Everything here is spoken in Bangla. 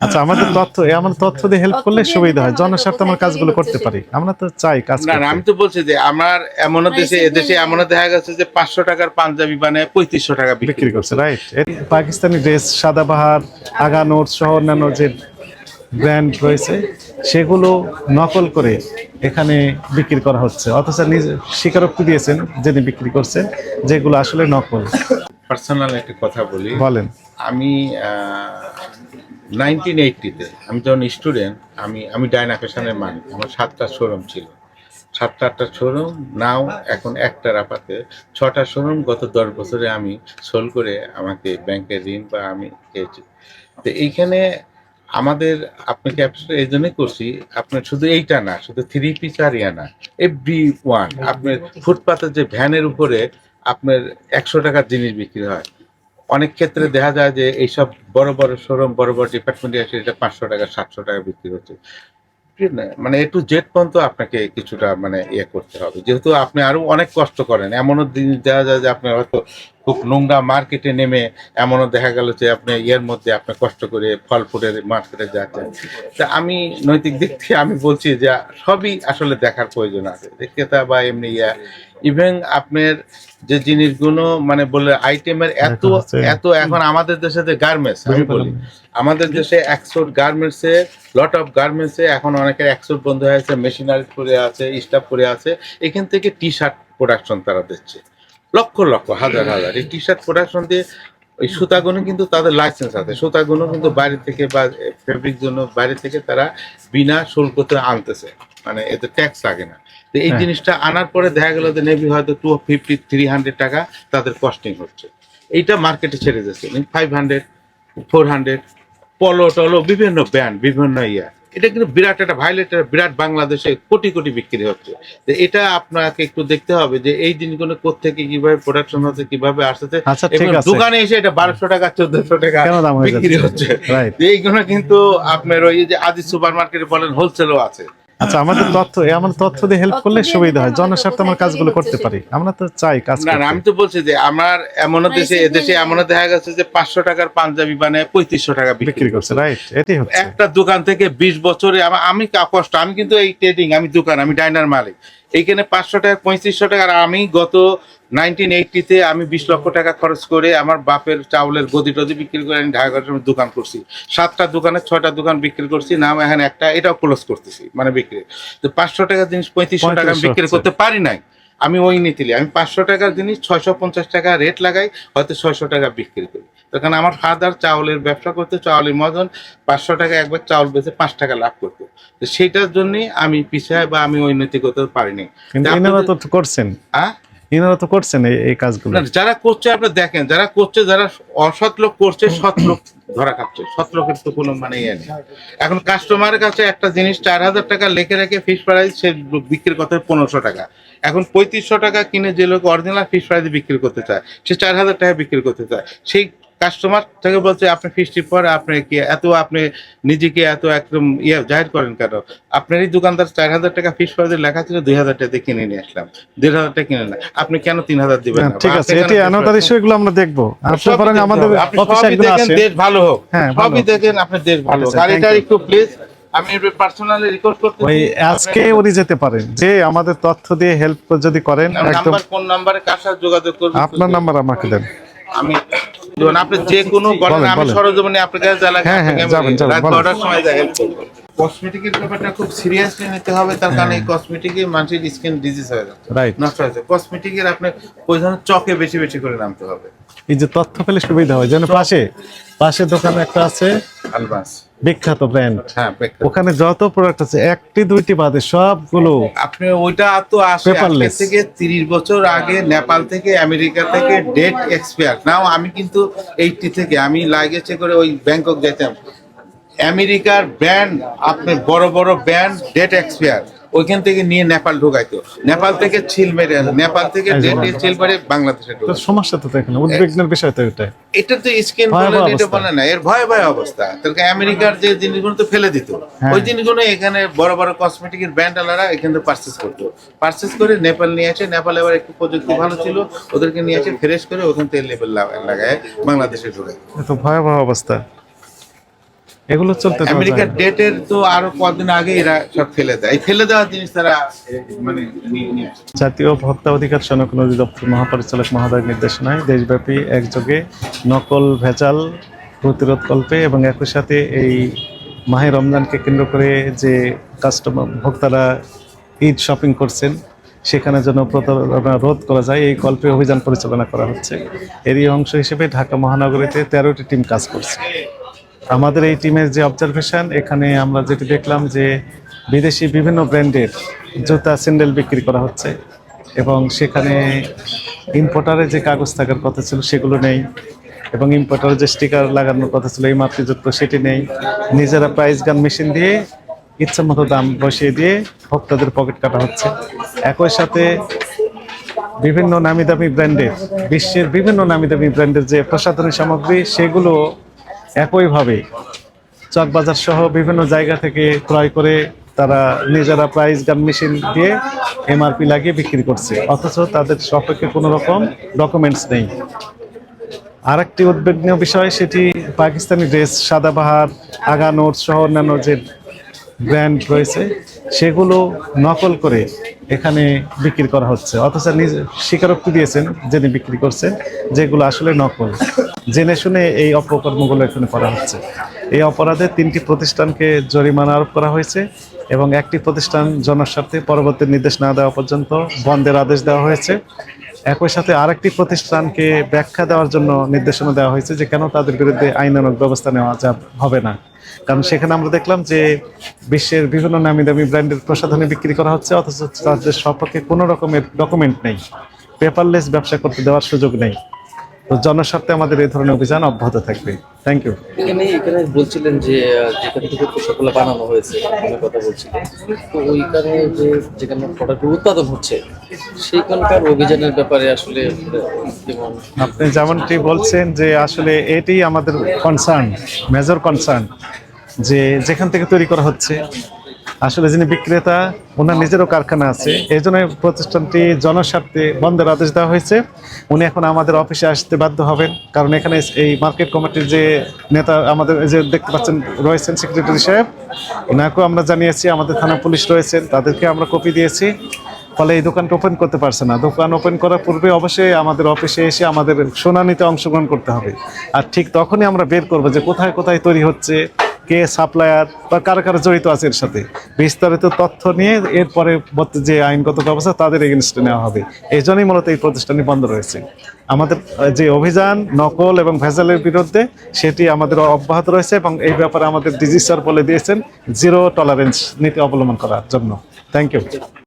আচ্ছা আমাদের তথ্য এমন তথ্য দিয়ে হেল্প করলে সুবিধা হয়। জনস্বার্থে আমরা কাজগুলো করতে পারি। আমরা তো চাই কাজ না আমি তো বলছি যে আমার এমন দেশে এদেশে এমন দেখা গেছে যে পাঁচশো টাকার পাঞ্জাবি বানায় পঁয়ত্রিশশো টাকা বিক্রি করছে রাইট পাকিস্তানি ড্রেস সাদাবাহার আগানোর সহ অন্যান্য যে ব্র্যান্ড রয়েছে সেগুলো নকল করে এখানে বিক্রি করা হচ্ছে। অথচ নিজে স্বীকারোক্তি দিয়েছেন যিনি বিক্রি করছেন যেগুলো আসলে নকল। পার্সোনাল একটা কথা বলি। বলেন। আমি নাইনটিন এইটটিতে আমি যখন স্টুডেন্ট আমি আমি ডায়না ফ্যাশনের মালিক। আমার সাতটা শোরুম ছিল। সাতটা, আটটা শোরুম নাও এখন একটা রাপাতে ছটা শোরুম গত দশ বছরে আমি সোল করে আমাকে ব্যাংকের ঋণ বা আমি পেয়েছি। তো এইখানে আমাদের, আপনি ক্যাপচার এই জন্যই করছি, আপনার শুধু এইটা না, শুধু থ্রি পিস আর ইয়া না এভরি ওয়ান আপনার ফুটপাতের যে ভ্যানের উপরে আপনার একশো টাকার জিনিস বিক্রি হয়। অনেক ক্ষেত্রে দেখা যায় যে এইসব বড় বড় শোরুম বড় বড় ডিপার্টমেন্টে আছে এটা পাঁচশো টাকা, সাতশো টাকা বিক্রি হচ্ছে? মানে একটু জেট পর্যন্ত আপনাকে কিছুটা মানে ইয়ে করতে হবে যেহেতু আপনি আরও অনেক কষ্ট করেন, এমনও দিন দেখা যায় যে আপনি হয়তো খুব নোংরা মার্কেটে নেমে এমনও দেখা গেল যে আপনি ইয়ের মধ্যে আপনি কষ্ট করে ফল ফুলের মার্কেটে যাচ্ছেন। তা আমি নৈতিক দিক থেকে আমি বলছি যে সবই আসলে দেখার প্রয়োজন আছে। ক্রেতা বা এমনি ইয়া ইভেন আপনার যে জিনিসগুলো মানে বলে আইটেমের এত এত এখন আমাদের দেশে যে গার্মেন্টস আমি বলি আমাদের দেশে একশোট গার্মেন্টসে লট অফ গার্মেন্টসে এখন অনেকের একশোট বন্ধ হয়েছে মেশিনারি পরে আছে স্টাফ পরে আছে। এখান থেকে টি শার্ট প্রোডাকশন তারা দিচ্ছে। লক্ষ লক্ষ হাজার হাজার। এই টি শার্ট প্রোডাকশন দিয়ে ওই সুতাগুলো কিন্তু তাদের লাইসেন্স আছে। সুতাগুলো কিন্তু বাইরে থেকে বা ফেব্রিক জন্য বাইরে থেকে তারা বিনা শুল্কতে আনতেছে। মানে এতে ট্যাক্স লাগে না। তো এই হ্যাঁ। জিনিসটা আনার পরে দেখা গেল যে নেভি হয়তো টু ফিফটি থ্রি হান্ড্রেড টাকা তাদের কস্টিং হচ্ছে। এইটা মার্কেটে ছেড়ে যাচ্ছে ফাইভ হান্ড্রেড ফোর হান্ড্রেড পলো টলো বিভিন্ন ব্যান্ড বিভিন্ন ইয়া। এটা কিন্তু বিরাট একটা ভাইলেট বিরাট বাংলাদেশে কোটি কোটি বিক্রি হচ্ছে। তো এটা আপনাকে একটু দেখতে হবে যে এই জিনিসগুলো কোথেকে কীভাবে প্রোডাকশন হচ্ছে কীভাবে আসতেছে। আচ্ছা দোকানে এসে এটা বারোশো টাকা চোদ্দশো টাকা বিক্রি হচ্ছে। এইগুলো কিন্তু আপনার ওই যে আদি সুপার মার্কেটে বলেন হোলসেলও আছে। আচ্ছা আমাদের তথ্য আমাদের তথ্য দিয়ে হেল্প করলে সুবিধা হয়। জনস্বার্থে আমার কাজগুলো করতে পারি। আমরা তো চাই কাজ না আমি তো বলছি যে আমার এমন মানে দেশে এদেশে এমন দেখা গেছে যে পাঁচশো টাকার পাঞ্জাবি বানায় পঁয়ত্রিশশো টাকা বিক্রি করছে রাইট এটাই হচ্ছে। একটা দোকান থেকে বিশ বছরে আমি কষ্ট আমি কিন্তু এই ট্রেডিং আমি দোকান আমি ডাইনার মালিক। এইখানে পাঁচশো টাকা পঁয়ত্রিশশো টাকা আর আমি গত নাইনটিন এইটিতে আমি বিশ লক্ষ টাকা খরচ করে আমার বাপের চাউলের গদি টদি বিক্রি করে আমি ঢাকা দোকান করছি। সাতটা দোকানে ছয়টা দোকান বিক্রি করছি নাম এখানে একটা এটাও ক্লোজ করতেছি মানে বিক্রি। তো পাঁচশো টাকার জিনিস পঁয়ত্রিশশো টাকা আমি বিক্রি করতে পারি নাই। আমি ওই নীতিলি আমি পাঁচশো টাকার জিনিস ছয়শো পঞ্চাশ টাকা রেট লাগাই হয়তো ছয়শো টাকা বিক্রি করি। তখন আমার ফাদার চাউলের ব্যবসা করতে চাউলের মজন পাঁচশো টাকা একবার চাউল বেচে পাঁচ টাকা লাভ করতো। তো সেটার জন্যই আমি পিছায় বা আমি ওই নৈতিকতা পারিনি করছেন। হ্যাঁ? এনারা তো করছেন এই- কাজগুলো। যারা করছে আপনি দেখেন যারা করছে যারা অসৎ লোক করছে সৎ লোক ধরা খাচ্ছে। সৎ লোকের তো কোনো মানে ইয়ে নেই। এখন কাস্টমারের কাছে একটা জিনিস চার হাজার টাকা লেখে রেখে ফিস প্রাইস সে বিক্রির কথা পনেরোশো টাকা। এখন পঁয়ত্রিশশো টাকা কিনে যে লোক অরিজিনাল ফিস প্রাইসে বিক্রি করতে চায় সে চার হাজার টাকা বিক্রি করতে চায়। সেই কাস্টমার থেকে বলছে আপনি ফিসটি পর আপনি কি এত আপনি নিজেকে এত একদম ইয়ে জাহির করেন কেন? আপনার এই দোকানদার চার হাজার টাকা ফিস প্রাইসে লেখা ছিল দুই হাজার টাকা কিনে নিয়ে আসলাম। দেড় হাজার টাকা কিনে না আপনি কেন তিন হাজার দিবেন হ্যাঁ, ঠিক আছে এটি কেন অ্যানোদার ইস্যু এগুলো আমরা দেখব। আমাদের সবই দেখেন, দেশ ভালো হোক। হ্যাঁ, সবই দেখেন আপনার দেশ ভালো you. একটু প্লিজ আমি পার্সোনালি রিকোয়েস্ট করতে ওই আজকে উনি যেতে পারেন। যে আমাদের তথ্য দিয়ে হেল্প যদি করেন একদম। নাম্বার কোন নাম্বারে কার সাথে যোগাযোগ করব আপনার নাম্বার আমাকে দেন। আমি আপনি যে কোনো বলেন বলেন, আমি। সরজমিনে আপনার কাছে হ্যাঁ, হ্যাঁ, যাবেন, যাবেন, রাত 12টার সময় করব কসমেটিকের ব্যাপারটা খুব সিরিয়াসলি নিতে হবে তার কারণে এই কসমেটিকে মানুষের স্কিন ডিজিজ হয়ে যাচ্ছে। রাইট নষ্ট যাচ্ছে। কসমেটিকের আপনার ওই ধরনের চকে বেশি বেশি করে নামতে হবে। এই যে তথ্য পেলে সুবিধা হয় যেন পাশে পাশে দোকান একটা আছে। অ্যাডভান্স বিখ্যাত ব্র্যান্ড হ্যাঁ ওখানে যত প্রোডাক্ট আছে একটি দুইটি বাদে সবগুলো আপনি ওইটা তো আসে. আজকে থেকে তিরিশ বছর আগে নেপাল থেকে আমেরিকা থেকে ডেট এক্সপায়ার নাও আমি কিন্তু এইটি থেকে আমি লাগেছে করে ওই ব্যাংকক যেতাম আমেরিকার ব্র্যান্ড আপনি বড় বড় ব্র্যান্ড ডেট এক্সপায়ার ওইখান থেকে নিয়ে নেপাল ঢুকাইতো। নেপাল থেকে ছিল মেরে নেপাল থেকে একদম। ছিল মেরে বাংলাদেশে ঢুকাইতো। সমস্যা তো এখানে উদ্বিগ্নের বিষয় তো এটা এটা তো স্কিন বলে এটা বলে না এর ভয় ভয় অবস্থা তাহলে আমেরিকার যে জিনিসগুলো তো ফেলে দিত হ্যাঁ। ওই জিনিসগুলো এখানে বড় বড় কসমেটিকের ব্র্যান্ড আলারা এখান থেকে পারচেস করতো। পারচেস করে নেপাল নিয়ে আসে নেপাল এবার একটু প্রযুক্তি ভালো ছিল ওদেরকে নিয়ে আসে ফ্রেশ করে ওখান থেকে লেবেল লাগায় বাংলাদেশে ঢুকে এ তো ভয়াবহ অবস্থা। এগুলো চলতে আমেরিকার। ডেটের তো আরও কদিন আগে এরা সব ফেলে দেয় এই ফেলে দেওয়া জিনিস তারা মানে। জাতীয় ভোক্তা অধিকার সংরক্ষণ অধিদপ্তর মহাপরিচালক মহোদয়ের নির্দেশনায় দেশব্যাপী একযোগে নকল ভেজাল প্রতিরোধ কল্পে এবং একই সাথে এই মাহে রমজানকে কেন্দ্র করে যে কাস্টমার ভোক্তারা ঈদ শপিং করছেন সেখানে যেন প্রতারণা রোধ করা যায় এই কল্পে অভিযান পরিচালনা করা হচ্ছে এরই অংশ হিসেবে ঢাকা মহানগরীতে তেরোটি টিম কাজ করছে আমাদের এই টিমের যে অবজারভেশন এখানে আমরা যেটি দেখলাম যে বিদেশি বিভিন্ন ব্র্যান্ডের জুতা স্যান্ডেল বিক্রি করা হচ্ছে এবং সেখানে ইম্পোর্টারের যে কাগজ থাকার কথা ছিল সেগুলো নেই এবং ইম্পোর্টারের যে স্টিকার লাগানোর কথা ছিল, এই মাতৃযুক্ত সেটি নেই। নিজেরা প্রাইস গান মেশিন দিয়ে ইচ্ছা মতো দাম বসিয়ে দিয়ে ভোক্তাদের পকেট কাটা হচ্ছে। একই সাথে বিভিন্ন নামি দামি ব্র্যান্ডের বিশ্বের বিভিন্ন নামি দামি ব্র্যান্ডের যে প্রসাধনী সামগ্রী, সেগুলো একইভাবে চকবাজার সহ বিভিন্ন জায়গা থেকে ক্রয় করে তারা নিজেরা প্রাইস গান মেশিন দিয়ে এমআরপি লাগিয়ে বিক্রি করছে। অথচ তাদের সপক্ষে কোনো রকম ডকুমেন্টস নেই। আর একটি উদ্বেগনীয় বিষয়, সেটি পাকিস্তানি ড্রেস সাদাবাহার আগানোর সহ অন্যান্য যে ব্র্যান্ড রয়েছে, সেগুলো নকল করে এখানে বিক্রি করা হচ্ছে। অথচ নিজে স্বীকারোক্তি দিয়েছেন যিনি বিক্রি করছেন, যেগুলো আসলে নকল। জেনে শুনে এই অপকর্মগুলো এখানে করা হচ্ছে। এই অপরাধে তিনটি প্রতিষ্ঠানকে জরিমানা আরোপ করা হয়েছে এবং একটি প্রতিষ্ঠান জনস্বার্থে পরবর্তী নির্দেশ না দেওয়া পর্যন্ত বন্ধের আদেশ দেওয়া হয়েছে। একই সাথে আরেকটি প্রতিষ্ঠানকে ব্যাখ্যা দেওয়ার জন্য নির্দেশনা দেওয়া হয়েছে যে কেন তাদের বিরুদ্ধে আইনানুগ ব্যবস্থা নেওয়া যা হবে না। কারণ সেখানে আমরা দেখলাম যে বিশ্বের বিভিন্ন নামি দামি ব্র্যান্ডের প্রসাধনী বিক্রি করা হচ্ছে অথচ তাদের সম্পর্কে কোনো রকমের ডকুমেন্ট নেই। পেপারলেস ব্যবসা করতে দেওয়ার সুযোগ নেই। তো জনস্বার্থে আমাদের এই ধরনের অভিযান অব্যাহত থাকবে। থ্যাংক ইউ এখানে এখানে বলছিলেন যে যেখান থেকে পোশাকগুলো বানানো হয়েছে কথা বলছিলেন। তো ওইখানে যে যেখানে প্রোডাক্ট উৎপাদন হচ্ছে সেইখানকার অভিযানের ব্যাপারে আসলে আপনি যেমনটি বলছেন যে আসলে এটি আমাদের কনসার্ন মেজর কনসার্ন যে যেখান থেকে তৈরি করা হচ্ছে। আসলে যিনি বিক্রেতা, ওনার নিজেরও কারখানা আছে। এই জন্য প্রতিষ্ঠানটি জনস্বার্থে বন্ধের আদেশ দেওয়া হয়েছে। উনি এখন আমাদের অফিসে আসতে বাধ্য হবেন। কারণ এখানে এই মার্কেট কমিটির যে নেতা আমাদের এই যে দেখতে পাচ্ছেন, রয়েছেন সেক্রেটারি সাহেব। ওনাকেও আমরা জানিয়েছি, আমাদের থানা পুলিশ রয়েছেন, তাদেরকে আমরা কপি দিয়েছি। ফলে এই দোকানটা ওপেন করতে পারছে না। দোকান ওপেন করার পূর্বে অবশ্যই আমাদের অফিসে এসে আমাদের শুনানিতে অংশগ্রহণ করতে হবে। আর ঠিক তখনই আমরা বের করব যে কোথায় কোথায় তৈরি হচ্ছে কে সাপ্লায়ার বা কারা কার জড়িত আছে এর সাথে? বিস্তারিত তথ্য নিয়ে এরপরে যে আইনগত ব্যবস্থা, তাদের এগেনস্টে নেওয়া হবে। এই জন্যই মূলত এই প্রতিষ্ঠানটি বন্ধ রয়েছে। আমাদের যে অভিযান, নকল এবং ভেজালের বিরুদ্ধে, সেটি আমাদের অব্যাহত রয়েছে এবং এই ব্যাপারে আমাদের ডিজি স্যার বলে দিয়েছেন জিরো টলারেন্স নীতি অবলম্বন করার জন্য। Thank you